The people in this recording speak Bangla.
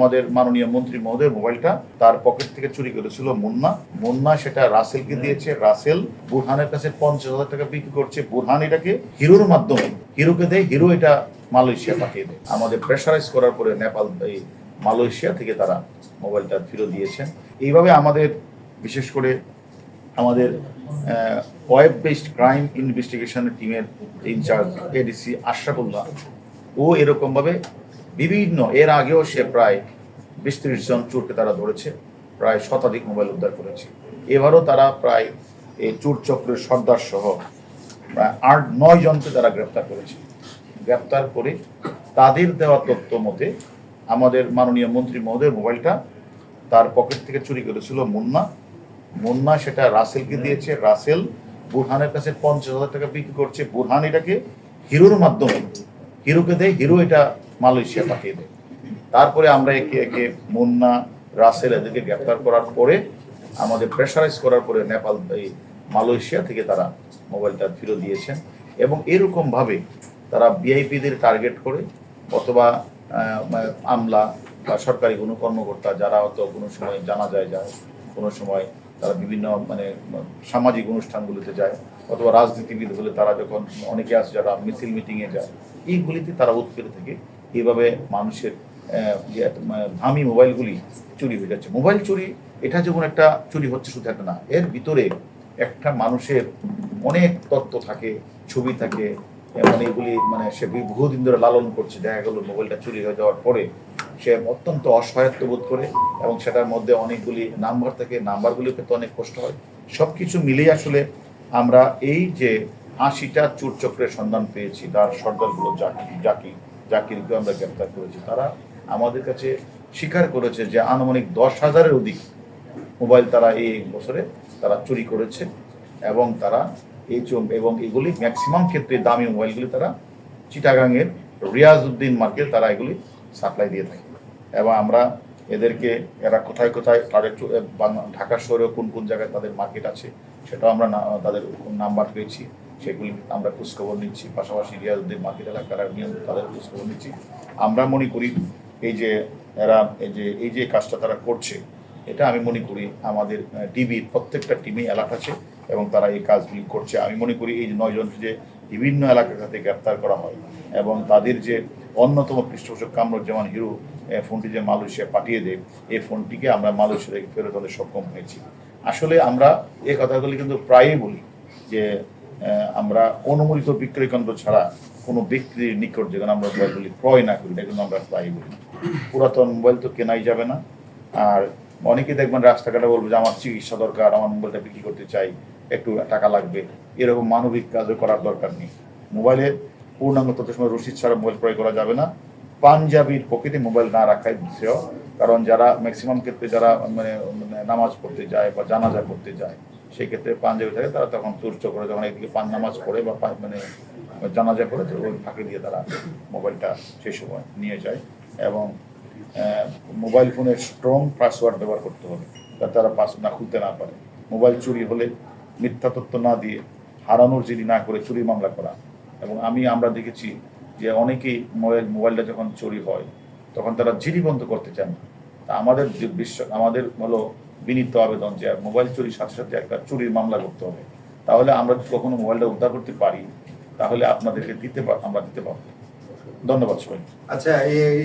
আমাদের মাননীয় মন্ত্রী মহোদয়ের মোবাইলটা তার পকেট থেকে চুরি করেছিল মুন্না। মুন্না সেটা রাসেলকে দিয়েছে। রাসেল বুরহানের কাছে পঞ্চাশ হাজার টাকা বিক্রি করছে। বুরহান এটাকে হিরোর মাধ্যমে হিরোকে দেয় হিরো এটা মালয়েশিয়া পাঠিয়ে দেয়। আমাদের প্রেশারাইজ করার পরে নেপাল এই মালয়েশিয়া থেকে তারা মোবাইলটা ফিরত দিয়েছেন। এইভাবে আমাদের বিশেষ করে আমাদের ওয়েব বেসড ক্রাইম ইনভেস্টিগেশনের টিমের ইনচার্জ এডিসি আশরাফুল্লাহ ও এরকমভাবে বিভিন্ন, এর আগেও সে প্রায় বিশ ত্রিশ জন চোরকে তারা ধরেছে, প্রায় শতাধিক মোবাইল উদ্ধার করেছে। এবারও তারা প্রায় এই চোর চক্রের সর্দার সহ প্রায় আট, নয় জনকে তারা গ্রেপ্তার করেছে। গ্রেপ্তার করে তাদের দেওয়া তথ্য মতে আমাদের মাননীয় মন্ত্রী মহোদয়ের মোবাইলটা তার পকেট থেকে চুরি করেছিল মুন্না। মুন্না সেটা রাসেলকে দিয়েছে। রাসেল বুরহানের কাছে পঞ্চাশ হাজার টাকা বিক্রি করছে। বুরহান এটাকে হিরোর মাধ্যমে, হিরোকে দেয়। হিরো এটা মালয়েশিয়া পাঠিয়ে দেয়। তারপরে আমরা একে একে মুন্না, রাসেল এদেরকে গ্রেপ্তার করার পরে, আমাদের প্রেশারাইজ করার পরে নেপাল, এই মালয়েশিয়া থেকে তারা মোবাইলটা ফিরত দিয়েছেন এবং এরকমভাবে তারা ভিআইপিদের টার্গেট করে অথবা আমলা বা সরকারি কোনো কর্মকর্তা যারা হয়তো কোনো সময় জানা যায় যায় কোনো সময় তারা বিভিন্ন মানে সামাজিক অনুষ্ঠানগুলিতে যায় অথবা রাজনীতিবিদ হলে তারা যখন অনেকে আছে যারা মিছিল মিটিংয়ে যায়, এইগুলিতে তারা উৎপেত থেকে এইভাবে মানুষের যে মানে, দামি মোবাইলগুলি চুরি হয়ে যাচ্ছে। মোবাইল চুরি এটা যেমন একটা চুরি হচ্ছে শুধু একটা না এর ভিতরে একটা মানুষের অনেক তত্ত্ব থাকে ছবি থাকে মানে এগুলি মানে সে বহুদিন ধরে লালন করছে দেখা গেল মোবাইলটা চুরি হয়ে যাওয়ার পরে সে অত্যন্ত অসহায়ত্ব বোধ করে এবং সেটার মধ্যে অনেকগুলি নাম্বার থাকে নাম্বারগুলি পেতে অনেক কষ্ট হয়। সব কিছু মিলিয়ে আসলে আমরা এই যে আশিটা চোর চক্রের সন্ধান পেয়েছি তার সর্দারগুলো জাকি জাকি জাকিরকে আমরা গ্রেপ্তার করেছি। তারা আমাদের কাছে স্বীকার করেছে যে আনুমানিক দশ হাজারের অধিক মোবাইল তারা এই বছরে তারা চুরি করেছে এবং তারা এই এবং এগুলি ম্যাক্সিমাম ক্ষেত্রে দামি মোবাইলগুলি তারা চিটাগাংয়ের রিয়াজউদ্দিন মার্কেট তারা এগুলি সাপ্লাই দিয়ে থাকে। এবং আমরা এদেরকে এরা কোথায় কোথায় তাদের ঢাকা শহরেও কোন কোন জায়গায় তাদের মার্কেট আছে সেটাও আমরা তাদের নাম্বার পেয়েছি। সেগুলি আমরা খোঁজখবর নিচ্ছি, পাশাপাশি রিয়াজউদ্দিন মার্কেট এলাকার নিয়ম তাদের খোঁজখবর নিচ্ছি। আমরা মনে করি এই যে এরা, এই যে এই যে কাজটা তারা করছে, এটা আমি মনে করি আমাদের ডিবির প্রত্যেকটা টিমে অ্যালার্ট আছে এবং তারা এই কাজগুলি করছে। আমি মনে করি এই যে নয়জন যে বিভিন্ন এলাকা থেকে গ্রেপ্তার করা হয় এবং তাদের যে অন্যতম পৃষ্ঠপোষক কামরুজ্জামান হিরো ফোনটি যে মালয়েশিয়া পাঠিয়ে দেয়, এই ফোনটিকে আমরা মালয়েশিয়া থেকে ফেরত সক্ষম হয়েছি। আসলে আমরা এই কথাগুলি কিন্তু প্রায়ই বলি যে আমরা অনুমোদিত বিক্রয় কেন্দ্র ছাড়া কোনো ব্যক্তির নিকট যেখানে আমরা মোবাইলগুলি ক্রয় না করি এটা আমরা প্রায়ই বলি পুরাতন মোবাইল তো কেনাই যাবে না। আর অনেকে দেখবেন রাস্তাঘাটে বলবে যে, আমার চিকিৎসা দরকার, আমার মোবাইলটা বিক্রি করতে চাই? একটু টাকা লাগবে। এরকম মানবিক কাজও করার দরকার নেই। মোবাইলের পূর্ণাঙ্গ তথ্য সময় রসিদ ছাড়া মোবাইল ক্রয় করা যাবে না। পাঞ্জাবির পকেটে মোবাইল না রাখাই শ্রেয় কারণ যারা ম্যাক্সিমাম ক্ষেত্রে যারা মানে মানে নামাজ পড়তে যায় বা জানাজা করতে যায় সেই ক্ষেত্রে পাঞ্জাবি থাকে, তারা তখন তুর্চ করে যখন একদিকে পান নামাজ পড়ে বা মানে জানাজা করে ওই ফাঁকে দিয়ে তারা মোবাইলটা সেই সময় নিয়ে যায় এবং মোবাইল ফোনের স্ট্রং পাসওয়ার্ড ব্যবহার করতে হবে, যাতে তারা পাস না খুলতে না পারে। মোবাইল চুরি হলে মিথ্যা তথ্য না দিয়ে হারানোর জিডি না করে চুরি মামলা করা। এবং আমি, আমরা দেখেছি যে অনেকেই মোবাইল, মোবাইলটা যখন চুরি হয়, তখন তারা জিডি বন্ধ করতে চান তা আমাদের যে বিশ্ব, আমাদের হলো বিনীত আবেদন যে মোবাইল চুরির সাথে সাথে একটা চুরির মামলা করতে হবে। তাহলে আমরা যদি কখনো মোবাইলটা উদ্ধার করতে পারি, তাহলে আপনাদেরকে দিতে আমরা দিতে পারব। ধন্যবাদ সবাই আচ্ছা এই